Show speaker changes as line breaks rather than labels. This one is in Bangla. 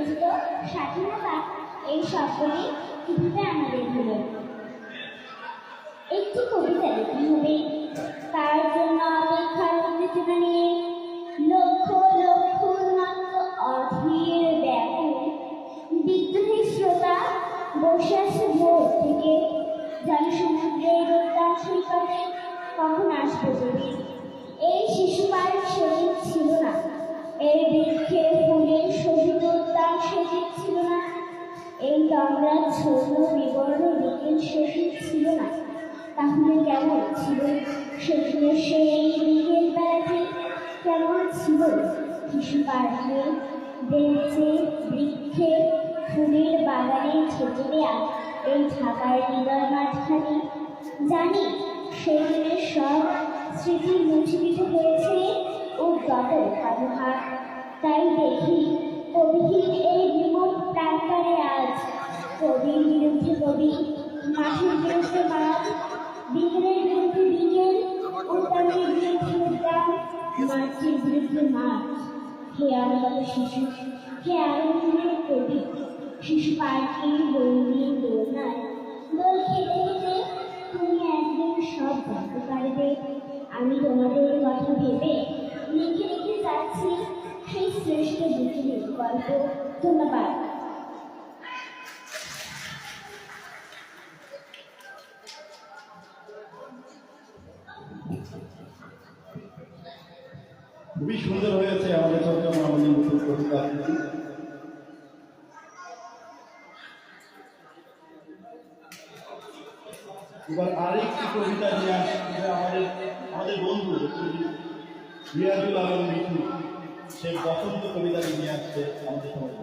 রচিত স্বাধীনতা এই শব্দটি কীভাবে আমাদের হলো। একটি কবিতা লিখতে হবে। তার জন্য অপেক্ষার উত্তেজনা নিয়ে গঙ্গার ছোট বিবর্ণ বিকেল সজীব ছিল না। তাহলে কেমন ছিল? সেদিনের সেই বিকেল বেলাতে কেমন ছিল? শিশু পার্কে বেঞ্চে বৃক্ষে, ফুলের বাগানে ছেটে দেয়া এই ঢাকার হৃদয় মাঝখানে জানি সেদিনের সব স্মৃতি মুছিবিত হয়েছে ও গত হাত তাই দেখি কবির বিরুদ্ধে কবি মাঠের বিরুদ্ধে মাঠ বিকেলের বিরুদ্ধে বিকেল উদ্যানের বিরুদ্ধে উদ্যান মাঠের বিরুদ্ধে মাঠ। হে আনন্দ শিশু? হে আনন্দের কবি? শিশু পার্কের রঙিন দোলনায়। দোল খেতে খেতে তুমি একদিন সব জানতে পারবে। আমি তোমাদের কথা ভেবে লিখে লিখে যাচ্ছি সেই শ্রেষ্ঠ বিকেলের গল্প। ধন্যবাদ।
খুবই সুন্দর হয়েছে আমাদের চট্টগ্রাম আমাদের নতুন কবিতা। এবার আরেকটি কবিতা নিয়ে আসছে আমাদের আমাদের বন্ধু রিয়াজুল আলম মিঠু। সে বসন্ত কবিতা নিয়ে আসছে আমাদের সমাজে